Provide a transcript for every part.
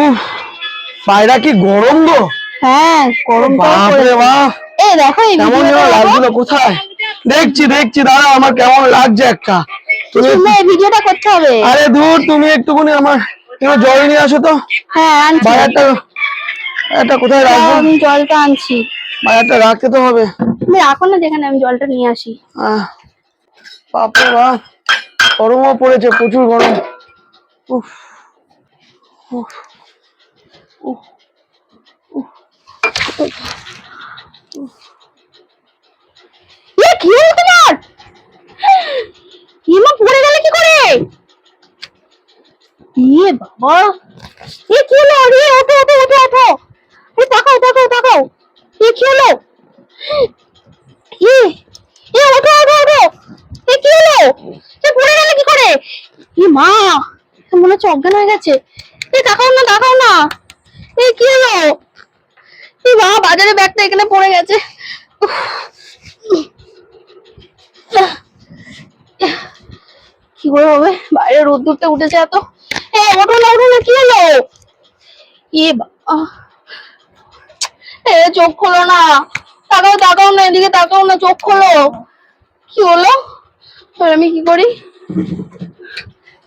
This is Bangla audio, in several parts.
উফ বাইরা কি গরম গো? হ্যাঁ গরম বাপরে পড়েছে। বাপ। এ দেখো এই কেমন। লাগছিল কোথায়? দেখছি দেখছি দাঁড়া আমার কেমন লাগছে একটা। তুমি এই ভিডিওটা করতে হবে। আরে দূর তুমি একটুখানি আমার একটু জল নিয়ে আসো তো। হ্যাঁ আনছি। বাজারটা এটা কোথায় রাখব? আমি জলটা আনছি। বাজারটা রাখতে তো হবে। তুমি রাখো না যেখানে আমি জলটা নিয়ে আসি। বাপরে বাপ গরমও পড়েছে প্রচুর গরম। উফ উফ। কি হলো তোমার? ইমা পড়ে গেলে কি করে? ইয়ে বাবা, এ কি রে ওঠো ওঠো ওঠো ওঠো। এ তাকাও তাকাও তাকাও। এ এ এ, ওঠো ওঠো এ কি হলো? এ পড়ে কি করে? এ মা, মনে হচ্ছে অজ্ঞান হয়ে গেছে। এ, তাকাও না তাকাও না। এ কি হলো? এ মা বাজারে ব্যাগটা এখানে পড়ে গেছে। কি করে হবে? বাইরে রোদ্দুরটা উঠেছে এত। এ ওঠো না কি হলো? এ বাবা। চোখ খোলো না। তাকাও তাকাও না এদিকে তাকাও না চোখ খোলো। কি হলো? আমি কি করি?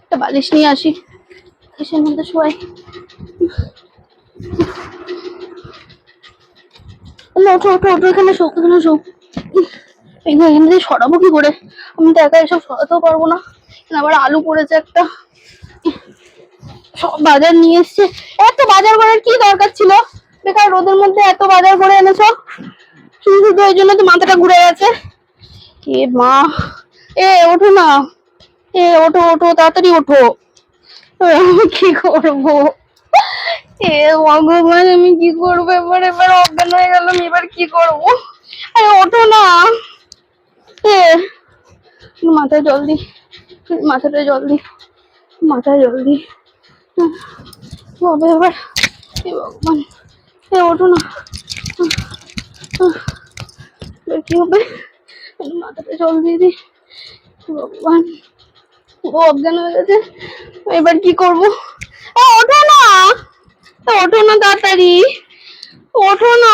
একটা বালিশ নিয়ে আসি। কিসের মধ্যে না, ওঠো ওঠো ওঠো, এখানে শো এখানে শো এখানে এখান থেকে সরাবো কি করে? আমি তো একা এসব সরাতেও পারব না। আবার আলু পড়েছে একটা। সব বাজার নিয়ে এসছে। এত বাজার করার কি দরকার ছিল? বেকার রোদের মধ্যে এত বাজার করে এনেছো? শুধু শুধু ওই জন্য তো মাথাটা ঘুরে গেছে। এ মা, এ, ওঠো না। এ, ওঠো ওঠো, তাড়াতাড়ি ওঠো। কি করব? এ ভগবান, আমি কি করব? এবার এবার অজ্ঞান হয়ে গেলাম, এবার কি করব? আরে ওঠো না। এ, মাথায় জল দি মাথাটা জল দি মাথায় জল দি হবে এবার। এ ভগবান, এ, ওঠো না। কি হবে? মাথাটা জল দিয়ে দি ভগবান পুরো অজ্ঞান হয়ে গেছে। এবার কি করব? ওঠো না। ওঠো না তাড়াতাড়ি। ওঠো না।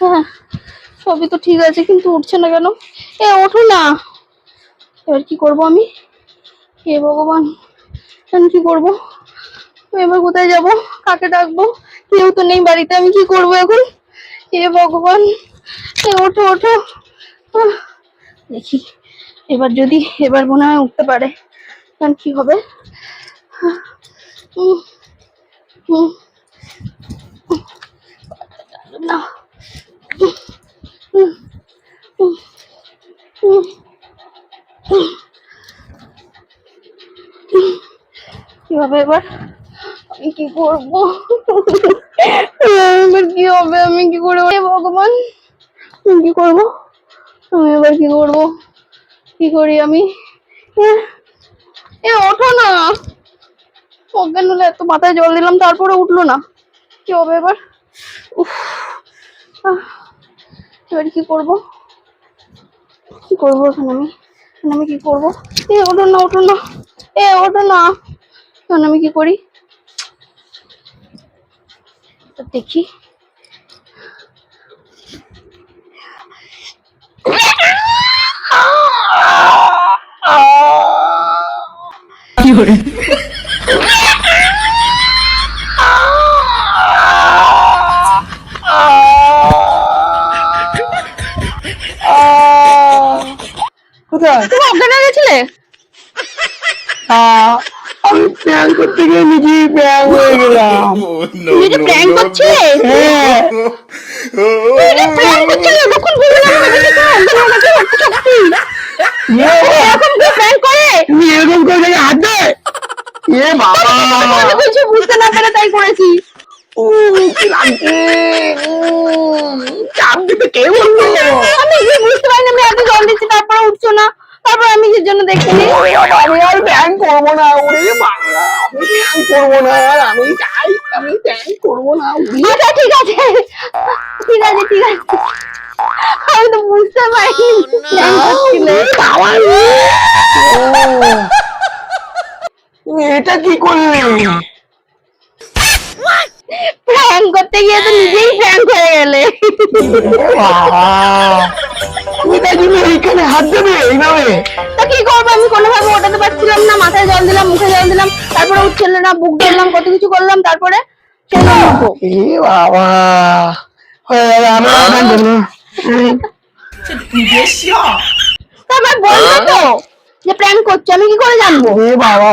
হ্যাঁ সবই তো ঠিক আছে, কিন্তু উঠছে না কেন? এ, ওঠো না। এবার কি করব আমি? হে ভগবান আমি কি করব? এবার কোথায় যাব? কাকে ডাকবো? কেউ তো নেই বাড়িতে, আমি কি করব এখন? হে ভগবান ওঠো ওঠো দেখি এবার যদি এবার মনে হয় উঠতে পারে তখন কি হবে না উম, উম, উম, উম। কি হবে এবার আমি কি করব এবার কি হবে? আমি কি করে ভগবান? আমি কি করব? আমি এবার কি করব? কি করি আমি? এ, ওঠো না। অজ্ঞান হলে এত মাথায় জল দিলাম তারপরে উঠল না। কি হবে এবার? উফ এবার কি করব? কি করব এখন আমি? এখন আমি কি করব? এ ওঠো না ওঠো না। এ ওঠো না। এখন আমি কি করি? তো দেখি। কোথায়? তুমি অজ্ঞান হয়ে গেছিলে? আহ, আমি প্যান করতে গিয়ে নিজেই প্যান হয়ে গেলাম। তুমি যে প্র্যাঙ্ক করছিলে হ্যাঁ। তুমি প্র্যাঙ্ক তখন এরকম কেউ প্র্যাঙ্ক করে? তুমি এরকম করে দেখে হাত দে। এ বাবা। আমি কিছু বুঝতে না পেরে তাই করেছি। উম, কি লাগছে? চাপ দিতে কে বলল? আমি বুঝতে পারিনি? আমি এত জল তারপর আমি যে জন্য দেখিনি আমি আর প্যান করব না ওরে বাবা। আমি প্যান করব না আর আমি চাই আমি চাই করব না আচ্ছা ঠিক আছে। ঠিক আছে ঠিক আছে। আমি তো বুঝতে পারিনি। প্ল্যান করছিলে। বাবা এটা কি করলে? প্র্যাঙ্ক করতে গিয়ে তো নিজেই প্র্যাঙ্ক হয়ে গেলে। বাবা। তুমি তাই জন্য এইখানে হাত দেবে এইভাবে। তো কি করব? আমি কোনোভাবে ওঠাতে পারছিলাম না মাথায় জল দিলাম মুখে জল দিলাম তারপরে উঠছিল না বুক ধরলাম কত কিছু করলাম তারপরে। এ বাবা। হয়ে গেল আমার তো যে প্র্যাঙ্ক করছে আমি কি করে জানব? এ বাবা।